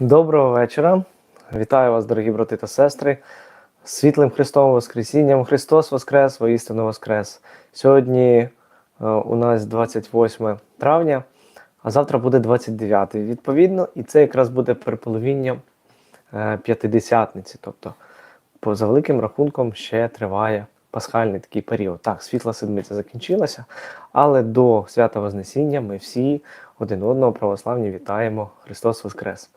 Доброго вечора. Вітаю вас, дорогі брати та сестри. Світлим Христовим Воскресінням. Христос Воскрес, воістину Воскрес. Сьогодні е, у нас 28 травня, а завтра буде 29. Відповідно, і це якраз буде переполовіння е, п'ятидесятниці. Тобто, по, за великим рахунком, ще триває пасхальний такий період. Так, світла седмиця закінчилася, але до свята Вознесіння ми всі один одного православні вітаємо. Христос Воскрес!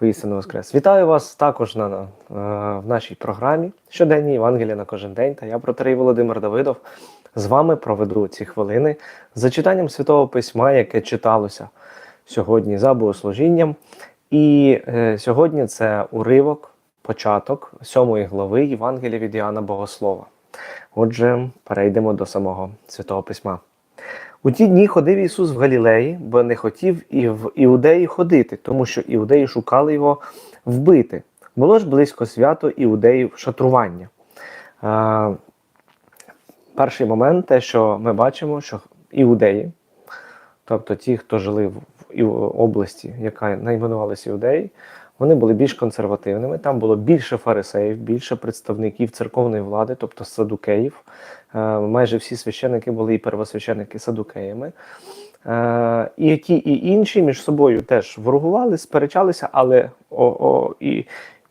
Воістину Воскрес! Вітаю вас також на, на, е, в нашій програмі щоденні Євангелія на кожен день. Та я, протерей Володимир Давидов, з вами проведу ці хвилини з зачитанням Святого Письма, яке читалося сьогодні за богослужінням. І е, сьогодні це уривок, початок сьомої глави Євангелія від Іоанна Богослова. Отже, перейдемо до самого Святого Письма. У ті дні ходив Ісус в Галілеї, бо не хотів і в Іудеї ходити, тому що іудеї шукали його вбити. Було ж близько свято іудеїв шатрування. Е, перший момент, те, що ми бачимо, що іудеї, тобто ті, хто жили в області, яка найменувалася іудеї, вони були більш консервативними. Там було більше фарисеїв, більше представників церковної влади, тобто садукеїв. Е, Майже всі священники були і первосвященники садукеями. Е, І ті, і інші між собою теж ворогували, сперечалися, але о, о, і,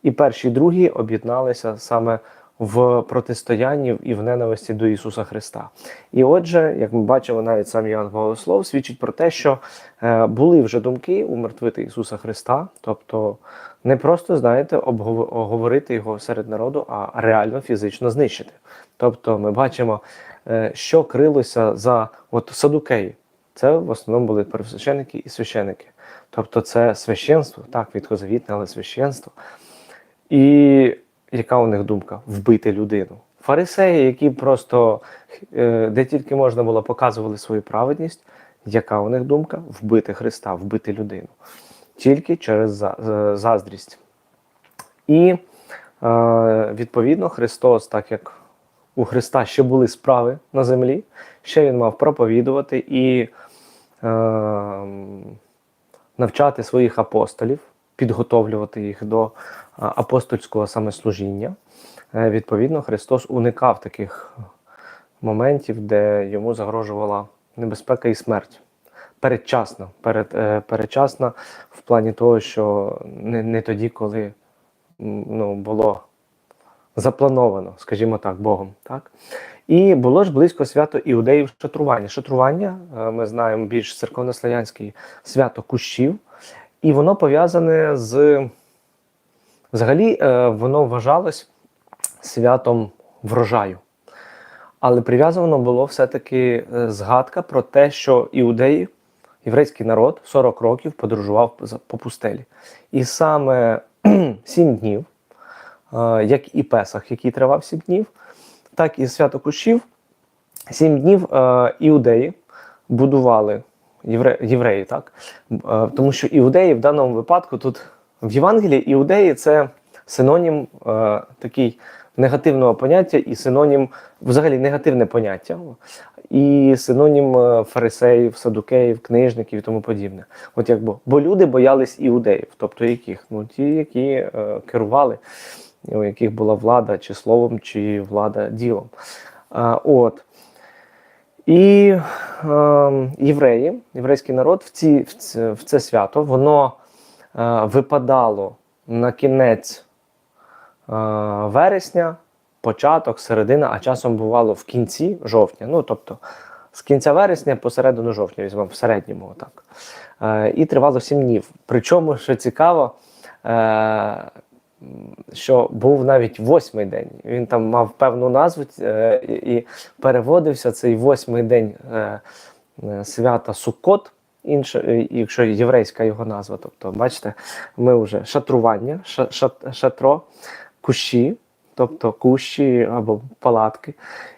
і перші, і другі об'єдналися саме в протистоянні і в ненависті до Ісуса Христа. І отже, як ми бачимо, навіть сам Іоанн Богослов свідчить про те, що е, були вже думки умертвити Ісуса Христа, тобто не просто, знаєте, обгов- оговорити його серед народу, а реально фізично знищити. Тобто ми бачимо, е, що крилося за от садукеї. Це в основному були первосвященники і священики. Тобто це священство, так, відхозавітне, але священство. І яка у них думка? Вбити людину. Фарисеї, які просто е, де тільки можна було, показували свою праведність. Яка у них думка? Вбити Христа, вбити людину. Тільки через е, заздрість. І е, відповідно Христос, так як у Христа ще були справи на землі, ще він мав проповідувати і е, навчати своїх апостолів, підготовлювати їх до апостольського самослужіння. Е, Відповідно, Христос уникав таких моментів, де йому загрожувала небезпека і смерть. Передчасно, перед, е, передчасно в плані того, що не, не тоді, коли ну, було заплановано, скажімо так, Богом. Так? І було ж близько свято іудеїв шатрування. Шатрування, е, ми знаємо, більш церковнослов'янське свято кущів, і воно пов'язане з взагалі е, воно вважалось святом врожаю. Але прив'язано було все-таки е, згадка про те, що іудеї, єврейський народ 40 років подорожував по пустелі. І саме 7 днів, е, як і Песах, який тривав 7 днів, так і свято кущів, 7 днів іудеї будували євре, євреї, так? Е, Тому що іудеї в даному випадку тут в Євангелії іудеї це синонім е, такий негативного поняття і синонім, взагалі негативне поняття, і синонім е, фарисеїв, садукеїв, книжників і тому подібне. От якби, бо люди боялись іудеїв, тобто яких? Ну, ті, які керували, у яких була влада чи словом, чи влада ділом. От. І е, євреї, єврейський народ в, ці, в, це, в це свято воно е, випадало на кінець е, вересня, початок, середина, а часом бувало в кінці жовтня. Ну, тобто з кінця вересня по середину жовтня, візьмемо в середньому. Отак. Е, і тривало 7 днів. Причому, що цікаво, е, що був навіть восьмий день. Він там мав певну назву е, і переводився цей восьмий день е, е, свята Суккот, інше, якщо єврейська його назва. Тобто, бачите, ми вже шатрування, шатро, кущі, тобто кущі або палатки,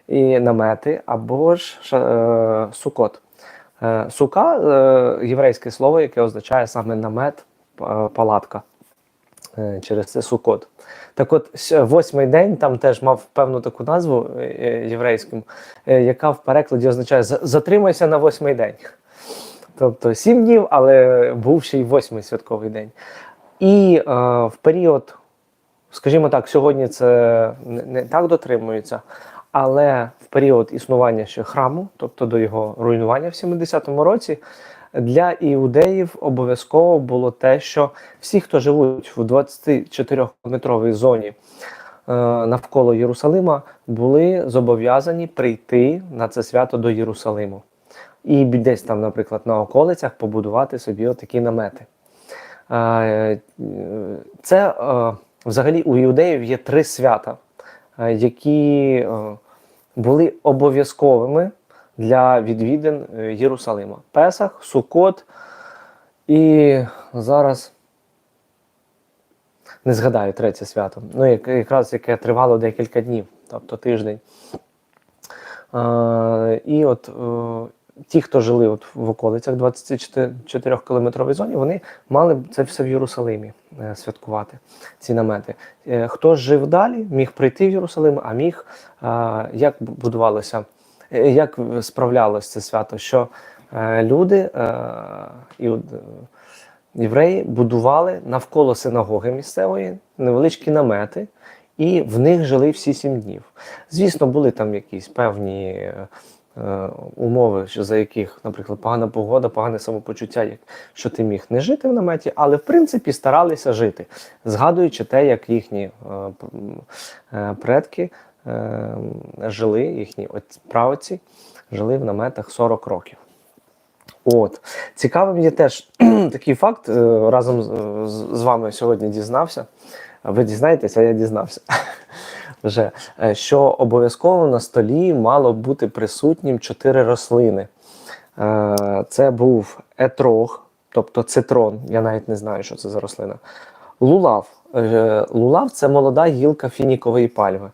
і намети, або ж е, сукот. Сука єврейське слово, яке означає саме намет, палатка. Е, Через це сукот. Так от, восьмий день там теж мав певну таку назву е, е, єврейську, яка в перекладі означає затримайся на восьмий день. Тобто сім днів, але був ще й восьмий святковий день. І е, в період, скажімо так, сьогодні це не так дотримується, але в період існування ще храму, тобто до його руйнування в 70-му році, для іудеїв обов'язково було те, що всі, хто живуть в 24-кілометровій зоні е, навколо Єрусалима, були зобов'язані прийти на це свято до Єрусалиму. І десь там, наприклад, на околицях побудувати собі отакі намети. Е, Це е, взагалі у іудеїв є три свята, які були обов'язковими для відвідин е, Єрусалима: Песах, Сукот і зараз не згадаю третє свято. Ну, як- якраз яке тривало декілька днів, тобто тиждень. Е, І от е, ті, хто жили от в околицях 24 кілометровій зоні, вони мали це все в Єрусалимі е, святкувати, ці намети. Е, Хто жив далі, міг прийти в Єрусалим, а міг е, як будувалося, як справлялося це свято, що е, люди, е, е, євреї, будували навколо синагоги місцевої невеличкі намети. І в них жили всі сім днів. Звісно, були там якісь певні е, е, умови, за яких, наприклад, погана погода, погане самопочуття, як що ти міг не жити в наметі, але в принципі старалися жити, згадуючи те, як їхні е, е, предки е, жили, їхні от- праотці жили в наметах 40 років. От цікавим є теж такий факт. е, Разом з, вами сьогодні дізнався. Ви дізнаєтесь, а я дізнався. Вже е, що обов'язково на столі мало бути присутнім чотири рослини. Це був етрог, тобто цитрон. Я навіть не знаю, що це за рослина. Лулав. Лулав це молода гілка фінікової пальми.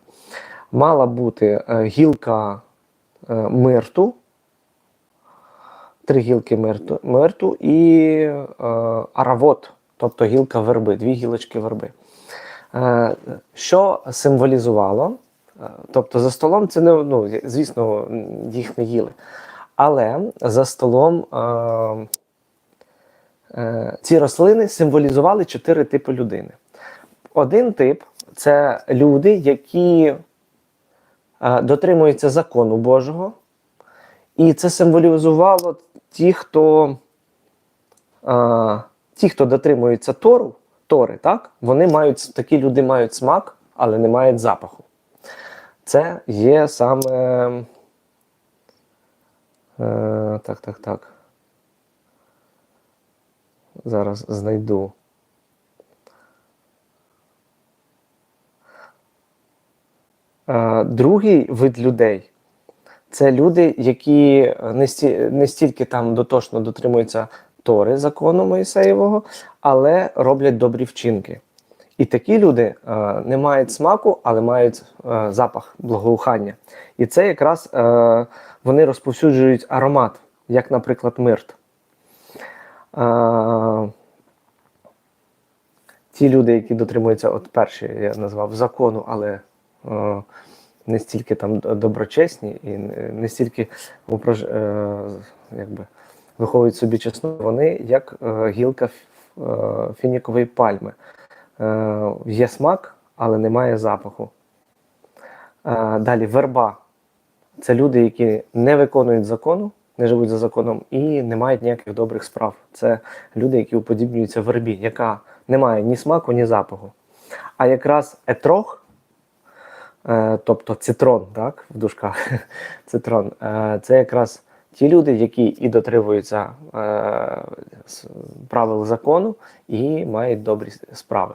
Мала бути е, гілка е, мирту, три гілки мирту, мирту і е, аравот, тобто гілка верби, дві гілочки верби. Що символізувало? Тобто за столом це не ну, звісно, їх не їли. Але за столом е, е, ці рослини символізували чотири типи людини. Один тип це люди, які дотримуються закону Божого, і це символізувало ті, хто, е, ті, хто дотримується Тору, Тори, так? Вони мають, такі люди мають смак, але не мають запаху. Це є саме. Е, так, так, так. Зараз знайду. Другий вид людей це люди, які не, сті, не стільки там дотошно дотримуються Тори закону Моїсеєвого, але роблять добрі вчинки. І такі люди е, не мають смаку, але мають е, запах благоухання. І це якраз е, вони розповсюджують аромат, як, наприклад, мирт. Е, ті люди, які дотримуються, от перші я назвав закону, але е, не стільки там доброчесні і не не стільки е, якби, виховують собі чесно, вони як е, гілка е, фінікової пальми. Е, є смак, але немає запаху. Е, далі верба. Це люди, які не виконують закону, не живуть за законом і не мають ніяких добрих справ. Це люди, які уподібнюються вербі, яка не має ні смаку, ні запаху. А якраз етрог, е, тобто цитрон, так, в дужках, цитрон, е, це якраз ті люди, які і дотримуються е, правил закону, і мають добрі справи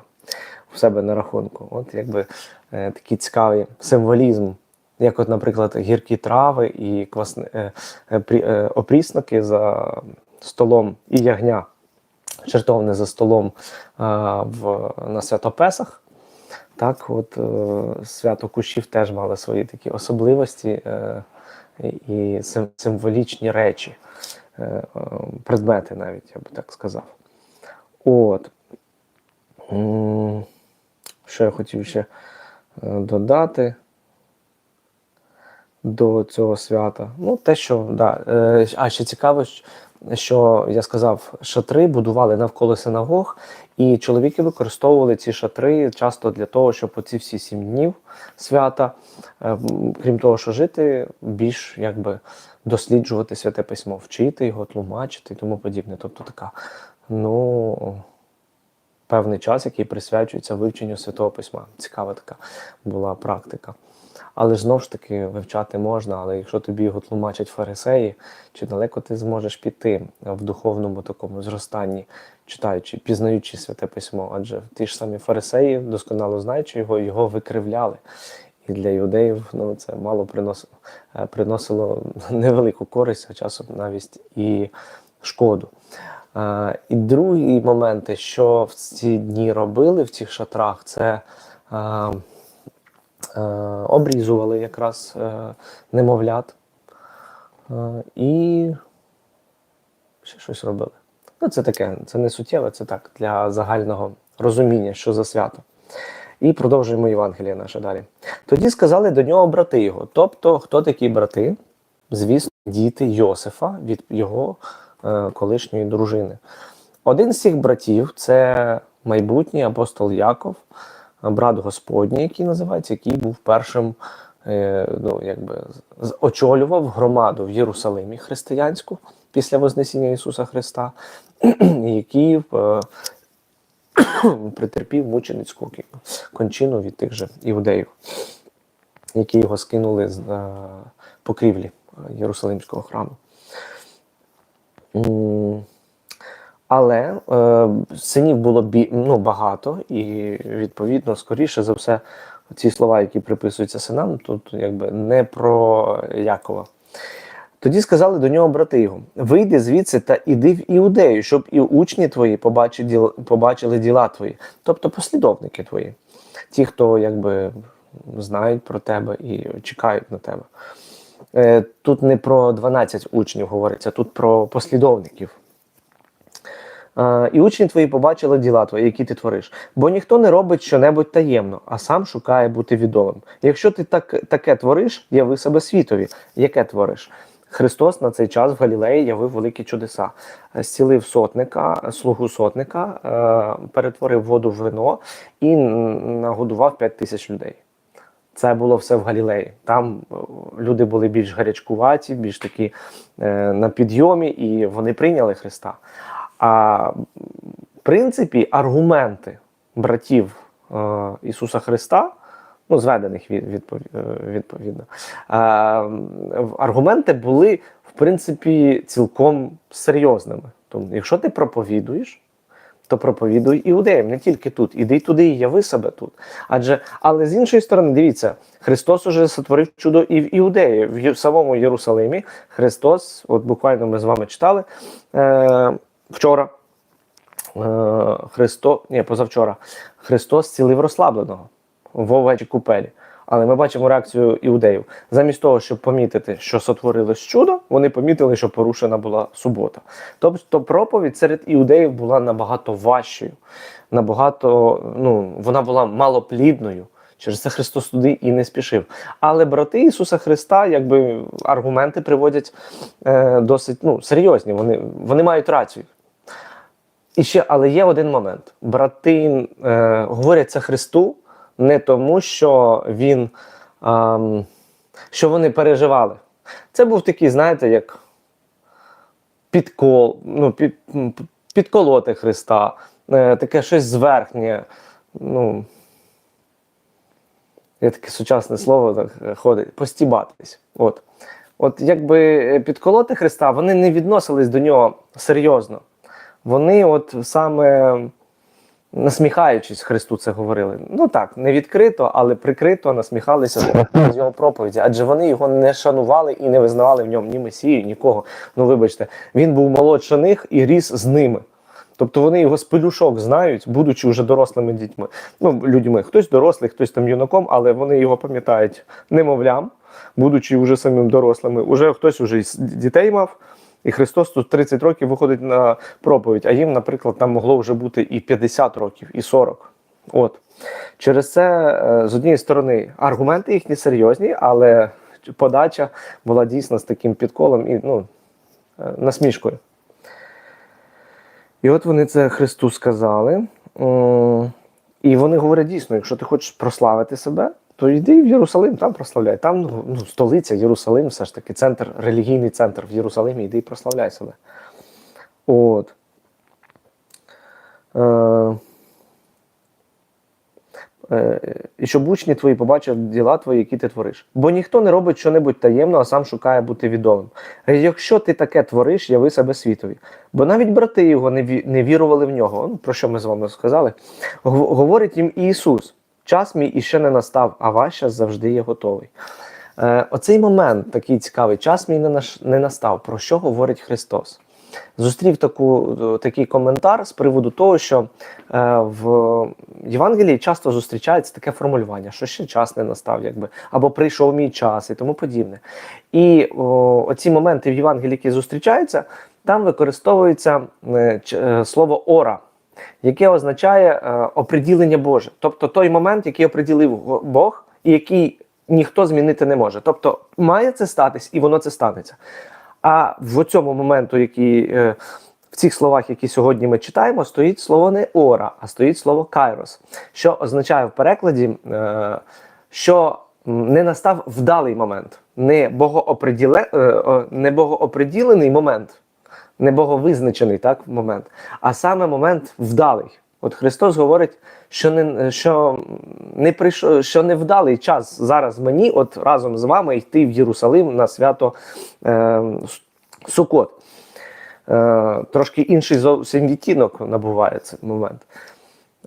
у себе на рахунку. От якби е, такий цікавий символізм, як, от, наприклад, гіркі трави і квасни, е, е, е, опрісники за столом і ягня жертовне за столом а, в, на Святопесах. Так, от е, свято кущів теж мали свої такі особливості е, і і сим- символічні речі, е, предмети навіть, я би так сказав. От. Що я хотів ще додати до цього свята? Ну, те, що да, а ще цікаво, що я сказав, шатри будували навколо синагог, і чоловіки використовували ці шатри часто для того, щоб оці всі сім днів свята, е, крім того, що жити, більш якби досліджувати святе письмо, вчити його, тлумачити і тому подібне. Тобто така, ну певний час, який присвячується вивченню святого письма. Цікава така була практика. Але знову ж таки вивчати можна, але якщо тобі його тлумачать фарисеї, чи далеко ти зможеш піти в духовному такому зростанні, читаючи, пізнаючи святе письмо? Адже ті ж самі фарисеї, досконало знаючи його, його викривляли. І для іудеїв ну, це мало приносило, е, приносило невелику користь, а часом навіть і шкоду. Е, І другий момент, що в ці дні робили в цих шатрах, це е, обрізували якраз е, немовлят е, і ще щось робили. Ну, це таке, це не суттєве, це так, для загального розуміння, що за свято. І продовжуємо Євангеліє наше далі. Тоді сказали до нього брати його. Тобто, хто такі брати? Звісно, діти Йосифа від його е, колишньої дружини. Один з цих братів це майбутній апостол Яков, брат Господній, який називається, який був першим, е, ну, якби, очолював громаду в Єрусалимі християнську після Вознесіння Ісуса Христа, який е, притерпів мученицьку кончину від тих же іудеїв, які його скинули з е, покрівлі Єрусалимського храму. Але е, синів було бі, ну, багато, і відповідно, скоріше за все, ці слова, які приписуються синам, тут якби не про Якова. Тоді сказали до нього брати його: вийди звідси та іди в Іудею, щоб і учні твої побачили, побачили діла твої, тобто послідовники твої, ті, хто якби знають про тебе і чекають на тебе. Е, Тут не про 12 учнів говориться, тут про послідовників. Е, І учні твої побачили діла твої, які ти твориш. Бо ніхто не робить щонебудь таємно, а сам шукає бути відомим. Якщо ти так, таке твориш, яви себе світові. Яке твориш? Христос на цей час в Галілеї явив великі чудеса. Е, Зцілив сотника, слугу сотника, е, перетворив воду в вино і нагодував 5 тисяч людей. Це було все в Галілеї. Там люди були більш гарячкуваті, більш такі на підйомі, і вони прийняли Христа. А в принципі, аргументи братів е, Ісуса Христа, ну, зведених від, відпов- е, відповідно, е, аргументи були, в принципі, цілком серйозними. Тому, якщо ти проповідуєш, то проповідуй іудеям, не тільки тут. Іди туди і яви себе тут. Адже, але з іншої сторони, дивіться, Христос уже сотворив чудо і в Іудеї, в самому Єрусалимі. Христос, от буквально ми з вами читали е, вчора. Е, Христо, ні, позавчора, Христос цілив розслабленого в овечій купелі. Але ми бачимо реакцію іудеїв. Замість того, щоб помітити, що сотворилось чудо, вони помітили, що порушена була субота. Тобто проповідь серед іудеїв була набагато важчою, набагато, ну, вона була малоплідною. Через це Христос туди і не спішив. Але брати Ісуса Христа, якби аргументи приводять е, досить ну, серйозні. Вони, вони мають рацію. І ще, але є один момент: брати е, говорять це Христу не тому, що він ем, що вони переживали. Це був такий, знаєте, як підкол, ну, під, підколоти Христа, е, таке щось зверхнє. Ну, є таке сучасне слово, так е, ходить, постібатись. От. От якби е, підколоти Христа, вони не відносились до нього серйозно. Вони, от саме насміхаючись, Христу це говорили. Ну так, не відкрито, але прикрито насміхалися з його проповіді, адже вони його не шанували і не визнавали в ньому ні месію, нікого. Ну, вибачте, він був молодше них і ріс з ними. Тобто вони його з пелюшок знають, будучи вже дорослими дітьми. Ну, людьми. Хтось дорослий, хтось там юнаком, але вони його пам'ятають немовлям, будучи вже самим дорослими. Уже хтось уже дітей мав. І Христос тут 30 років виходить на проповідь, а їм, наприклад, там могло вже бути і 50 років, і 40. От. Через це, е, з однієї сторони, аргументи їхні серйозні, але подача була дійсно з таким підколом і ну, е, насмішкою. І от вони це Христу сказали. І вони говорять дійсно, якщо ти хочеш прославити себе, то йди в Єрусалим, там прославляй. Там ну, столиця, Єрусалим, все ж таки, центр, релігійний центр в Єрусалимі, йди і прославляй себе. От. Е, е, і щоб учні твої побачив діла твої, які ти твориш. Бо ніхто не робить що-небудь таємно, а сам шукає бути відомим. Е, Якщо ти таке твориш, яви себе світові. Бо навіть брати його не, вірували в нього. Про що ми з вами сказали? Говорить їм Ісус: час мій іще не настав, а ваш час завжди є готовий. Е, оцей момент такий цікавий, час мій не, наш- не настав. Про що говорить Христос? Зустрів таку, е, такий коментар з приводу того, що е, в Євангелії часто зустрічається таке формулювання, що ще час не настав, якби, або прийшов мій час і тому подібне. І о, оці моменти в Євангелії, які зустрічаються, там використовується е, е, слово ора, яке означає е, оприділення Боже. Тобто той момент, який оприділив Бог, і який ніхто змінити не може. Тобто має це статись, і воно це станеться. А в цьому моменту, який е, в цих словах, які сьогодні ми читаємо, стоїть слово не ора, а стоїть слово кайрос, що означає в перекладі, е, що не настав вдалий момент, не, е, богооприділений момент, не боговизначений так, момент, а саме момент вдалий. От Христос говорить, що не, що не прийшов, що не вдалий час зараз мені, от разом з вами йти в Єрусалим на свято е, Сукот. Е, трошки інший зовсім відтінок набуває цей момент.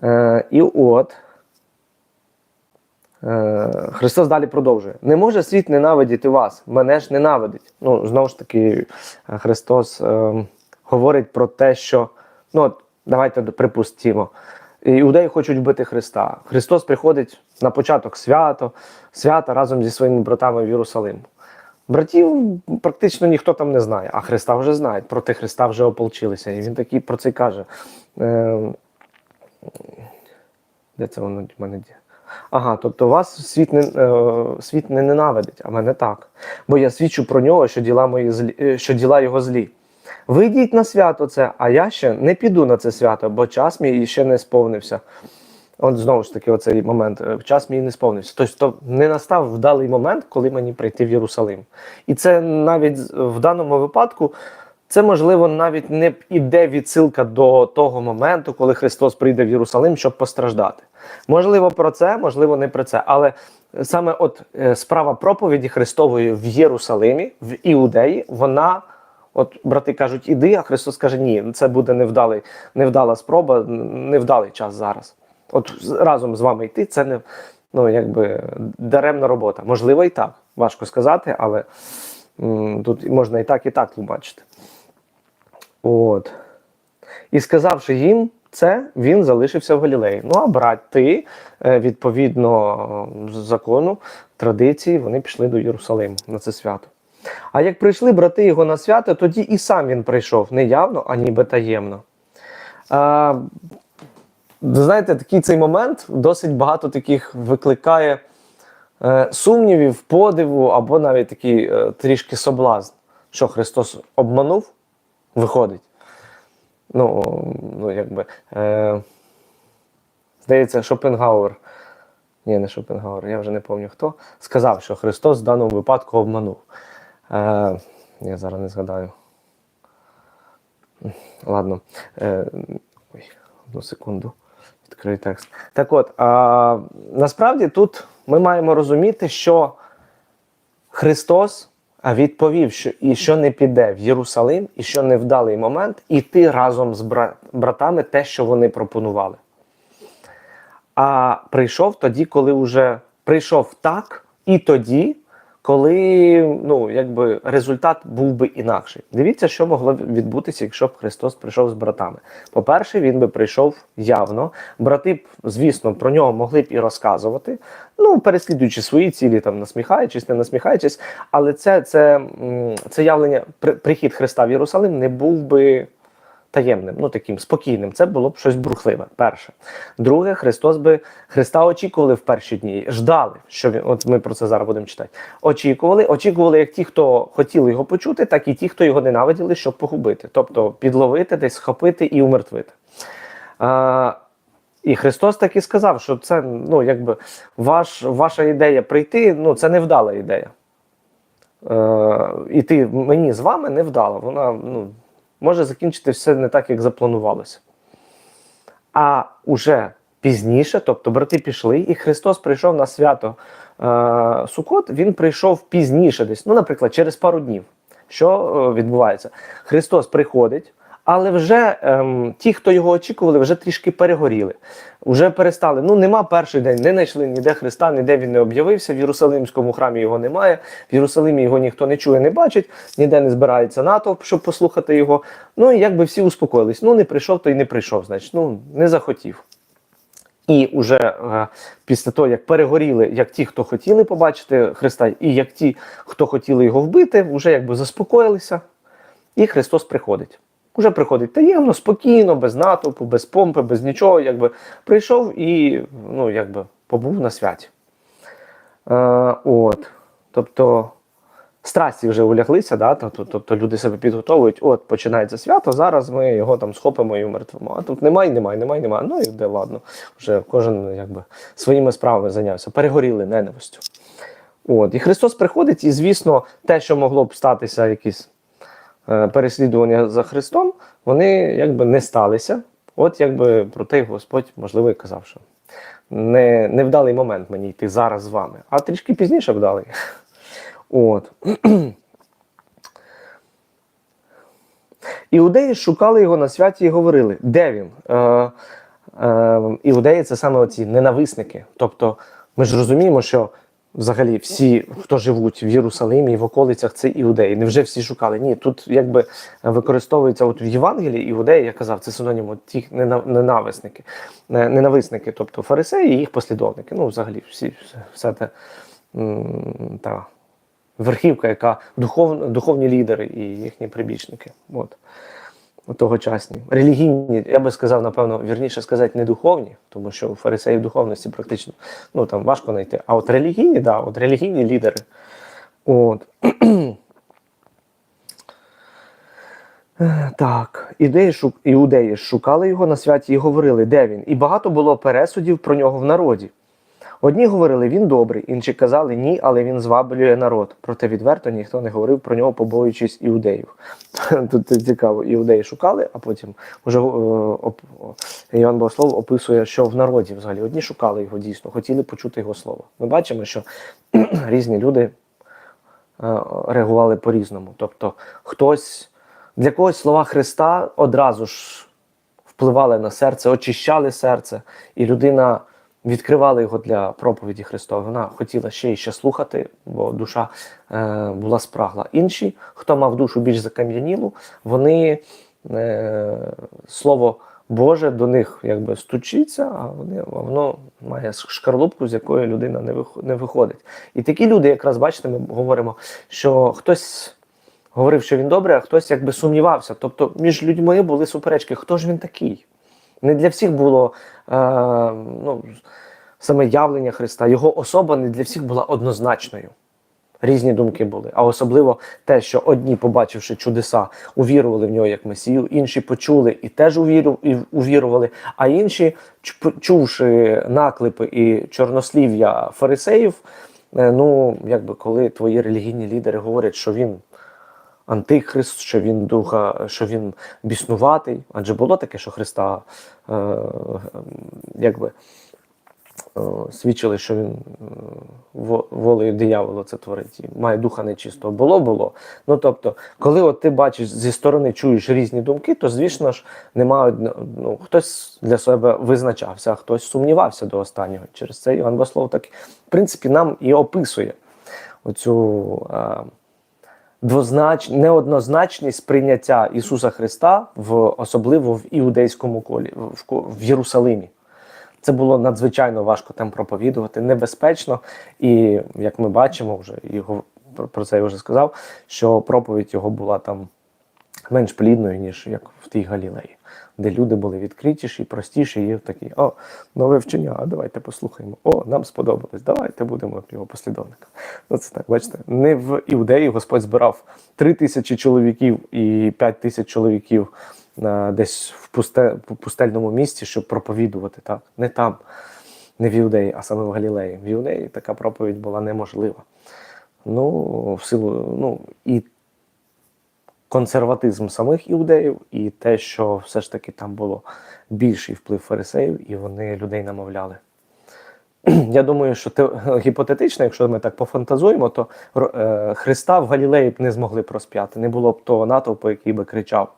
Е, і от Христос далі продовжує: не може світ ненавидіти вас, мене ж ненавидить. Ну, знову ж таки, е, Христос е, говорить про те, що ну, от, давайте припустимо. Іудеї хочуть вбити Христа. Христос приходить на початок свято, свята разом зі своїми братами в Єрусалим. Братів практично ніхто там не знає, а Христа вже знають, проти Христа вже ополчилися. І він такий про це каже. Е, де це воно в мене є? Ага, тобто вас світ не, е, світ не ненавидить, а мене так. Бо я свідчу про нього, що діла, мої злі, е, що діла його злі. Ви йдіть на свято це, а я ще не піду на це свято, бо час мій ще не сповнився. От знову ж таки, оцей момент. е, Час мій не сповнився. Тобто не настав вдалий момент, коли мені прийти в Єрусалим. І це навіть в даному випадку, це можливо навіть не іде відсилка до того моменту, коли Христос прийде в Єрусалим, щоб постраждати. Можливо, про це, можливо, не про це. Але саме от е, справа проповіді Христової в Єрусалимі, в Іудеї, вона. От брати кажуть, іди, а Христос каже, ні, це буде невдалий, невдала спроба, невдалий час зараз. От разом з вами йти, це не ну, якби даремна робота. Можливо, і так. Важко сказати, але тут можна і так, і так тлумачити. От. І сказавши їм це, він залишився в Галілеї. Ну а брати, е, відповідно закону, традиції, вони пішли до Єрусалиму на це свято. А як прийшли брати його на свято, тоді і сам він прийшов не явно, а ніби таємно. А, знаєте, такий цей момент досить багато таких викликає е, сумнівів, подиву або навіть такий е, трішки соблазн, що Христос обманув, виходить. Ну, ну якби. Е, здається, Шопенгауер. Ні, не Шопенгауер, я вже не пам'ятаю хто. Сказав, що Христос в даному випадку обманув. Е, я зараз не згадаю. Ладно. Е, ой, одну секунду. Відкрию текст. Так от, а, насправді тут ми маємо розуміти, що Христос а, відповів, що і що не піде в Єрусалим, і що не вдалий момент іти разом з братами те, що вони пропонували. А прийшов тоді, коли вже прийшов так, і тоді, коли ну, якби результат був би інакший. Дивіться, що могло відбутися, якщо б Христос прийшов з братами. По-перше, він би прийшов явно. Брати б, звісно, про нього могли б і розказувати, ну, переслідуючи свої цілі, там насміхаючись, не насміхаючись, але це, це, це явлення, при- прихід Христа в Єрусалим не був би таємним, ну таким спокійним. Це було б щось бурхливе. Перше. Друге, Христос би Христа очікували в перші дні, ждали, що він. От ми про це зараз будемо читати. Очікували, очікували як ті, хто хотіли його почути, так і ті, хто його ненавиділи, щоб погубити, тобто підловити, десь схопити і умертвити. А, і Христос так і сказав, що це ну, якби ваш, ваша ідея прийти, ну це невдала ідея. Е, іти мені з вами не вдала. Вона ну, може закінчити все не так, як запланувалося. А уже пізніше, тобто брати пішли, і Христос прийшов на свято е, Сукот, він прийшов пізніше десь, ну, наприклад, через пару днів. Що е, відбувається? Христос приходить, але вже ем, ті, хто його очікували, вже трішки перегоріли, вже перестали. Ну, нема перший день, не знайшли ніде Христа, ніде він не об'явився. В Єрусалимському храмі його немає. В Єрусалимі його ніхто не чує, не бачить, ніде не збирається натовп, щоб послухати його. Ну і якби всі успокоїлись. Ну, не прийшов, то й не прийшов, значить, ну не захотів. І вже е, після того, як перегоріли, як ті, хто хотіли побачити Христа, і як ті, хто хотіли його вбити, вже якби заспокоїлися, і Христос приходить. Уже приходить таємно, спокійно, без натовпу, без помпи, без нічого. Якби прийшов і ну, якби побув на святі. Е, от. Тобто страсті вже уляглися, да? тобто, тобто люди себе підготовують, от починається свято, зараз ми його там схопимо і умертвимо. А тут немає, немає, немає, немає. Ну і де ладно, вже кожен якби своїми справами зайнявся, перегоріли ненавистю. От. І Христос приходить, і, звісно, те, що могло б статися, якісь переслідування за Христом, вони якби не сталися. От якби про те Господь, можливо, і казав, що не, не вдалий момент мені йти зараз з вами, а трішки пізніше вдалий. От. Іудеї шукали його на святі і говорили, де він? Е, е, іудеї це саме оці ненависники. Тобто ми ж розуміємо, що взагалі всі, хто живуть в Єрусалимі і в околицях, це іудеї. Невже всі шукали? Ні, тут якби використовується от в Євангелії іудеї, я казав, це синонім тих ненависники, ненависники, тобто фарисеї і їх послідовники. Ну, взагалі, всі, все те. Та, верхівка, яка духов, духовні лідери і їхні прибічники. От. Тогочасні. Релігійні, я би сказав, напевно, вірніше сказати, не духовні, тому що у фарисеїв духовності практично ну, там важко знайти. А от релігійні, да, от релігійні лідери. От. Так, ідеї шук... іудеї шукали його на святі і говорили, де він. І багато було пересудів про нього в народі. Одні говорили, він добрий, інші казали ні, але він зваблює народ. Проте відверто ніхто не говорив про нього, побоюючись іудеїв. Тут цікаво, іудеї шукали, а потім вже е, Іван Богослов описує, що в народі взагалі одні шукали його дійсно, хотіли почути його слово. Ми бачимо, що різні люди е, реагували по-різному. Тобто, хтось для когось слова Христа одразу ж впливали на серце, очищали серце, і людина відкривала його для проповіді Христової. Вона хотіла ще і ще слухати, бо душа е, була спрагла. Інші, хто мав душу більш закам'янілу, вони е, слово Боже до них якби стучиться, а вони, воно має шкарлупку, з якої людина не не виходить. І такі люди, якраз бачите, ми говоримо, що хтось говорив, що він добрий, а хтось якби сумнівався. Тобто між людьми були суперечки, хто ж він такий? Не для всіх було е, ну, саме явлення Христа, його особа не для всіх була однозначною. Різні думки були. А особливо те, що одні, побачивши чудеса, увірували в нього як Месію, інші почули і теж увірували, а інші, чу- чувши наклепи і чорнослів'я фарисеїв, е, ну, якби коли твої релігійні лідери говорять, що він антихрист, що він духа, що він біснуватий. Адже було таке, що Христа е, якби е, свідчили, що він е, волею диявола це творить, і має духа нечистого. Було, було. Ну тобто, коли от ти бачиш зі сторони, чуєш різні думки, то звісно ж немає ну, хтось для себе визначався, а хтось сумнівався до останнього. Через це Іван Бослов так, в принципі, нам і описує оцю. Е, двознач... неоднозначність сприйняття Ісуса Христа в особливо в іудейському колі, в, в Єрусалимі. Це було надзвичайно важко там проповідувати, небезпечно. І як ми бачимо, вже його про- це я вже сказав, що проповідь його була там менш плідною, ніж як в тій Галілеї, де люди були відкритіші, простіші, і такі, о, нове вчення, а давайте послухаємо. О, нам сподобалось, давайте будемо його послідовниками. Ну, це так, бачите, не в Іудеї Господь збирав три тисячі чоловіків і п'ять тисяч чоловіків е, десь в пусте, пустельному місті, щоб проповідувати. Так? Не там, не в Іудеї, а саме в Галілеї. В Іудеї така проповідь була неможлива. Ну, в силу, ну, і консерватизм самих іудеїв, і те, що все ж таки там було більший вплив фарисеїв, і вони людей намовляли. Я думаю, що те, гіпотетично, якщо ми так пофантазуємо, то е, Христа в Галілеї б не змогли б розп'яти. Не було б того натовпу, який би кричав.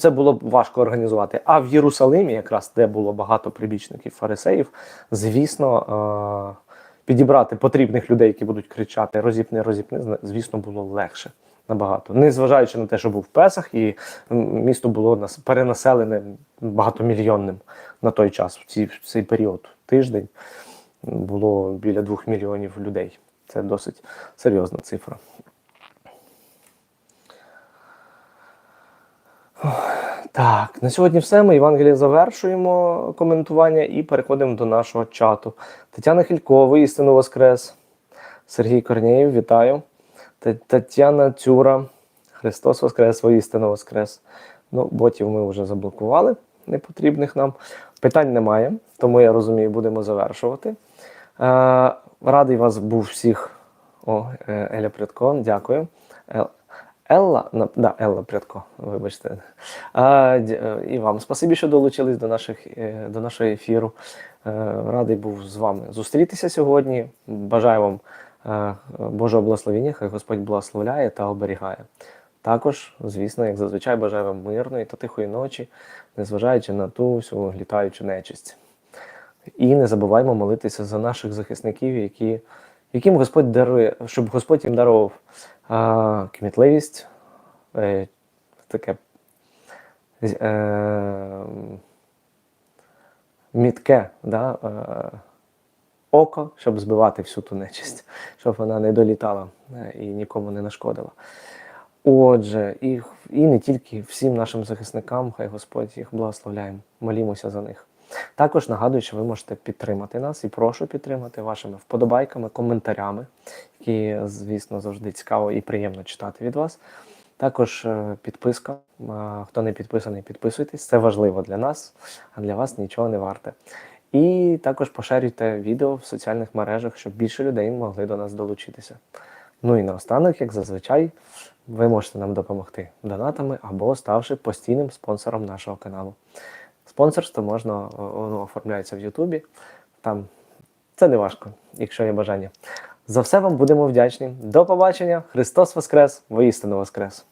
Це було б важко організувати. А в Єрусалимі, якраз де було багато прибічників фарисеїв, звісно, е, підібрати потрібних людей, які будуть кричати розіпни, розіпни, звісно, було легше. Набагато, незважаючи на те, що був Песах, і місто було перенаселене багатомільйонним на той час, в, цей період, тиждень, було біля двох мільйонів людей. Це досить серйозна цифра. Так, на сьогодні все. Ми Євангеліє завершуємо коментування і переходимо до нашого чату. Тетяна Хількова, істину Воскрес. Сергій Корнєєв, вітаю. Тетяна Цюра, Христос Воскрес, воістину Воскрес. Ну, ботів ми вже заблокували, непотрібних нам. Питань немає, тому я розумію, будемо завершувати. Е, радий вас був всіх. О, е, Еля Прядко, дякую. Елла, да, Елла Прядко, вибачте. А, е, і вам спасибі, що долучились до, наших, до нашого ефіру. Радий був з вами зустрітися сьогодні. Бажаю вам Божого благословення, хай Господь благословляє та оберігає. Також, звісно, як зазвичай, бажаю вам мирної та тихої ночі, незважаючи на ту всю літаючу нечисть. І не забуваймо молитися за наших захисників, які, яким Господь дарує, щоб Господь їм дарував а, кмітливість, е, таке е, мітке да, е, око, щоб збивати всю ту нечисть, щоб вона не долітала е, і нікому не нашкодила. Отже, і, і не тільки всім нашим захисникам, хай Господь їх благословляє, молімося за них. Також нагадую, що ви можете підтримати нас і прошу підтримати вашими вподобайками, коментарями, які, звісно, завжди цікаво і приємно читати від вас. Також е, підписка. Хто не підписаний, підписуйтесь. Це важливо для нас, а для вас нічого не варте. І також поширюйте відео в соціальних мережах, щоб більше людей могли до нас долучитися. Ну і наостанок, як зазвичай, ви можете нам допомогти донатами або ставши постійним спонсором нашого каналу. Спонсорство можна воно оформляється в Ютубі. Там це не важко, якщо є бажання. За все вам будемо вдячні. До побачення! Христос Воскрес! Воістину Воскрес!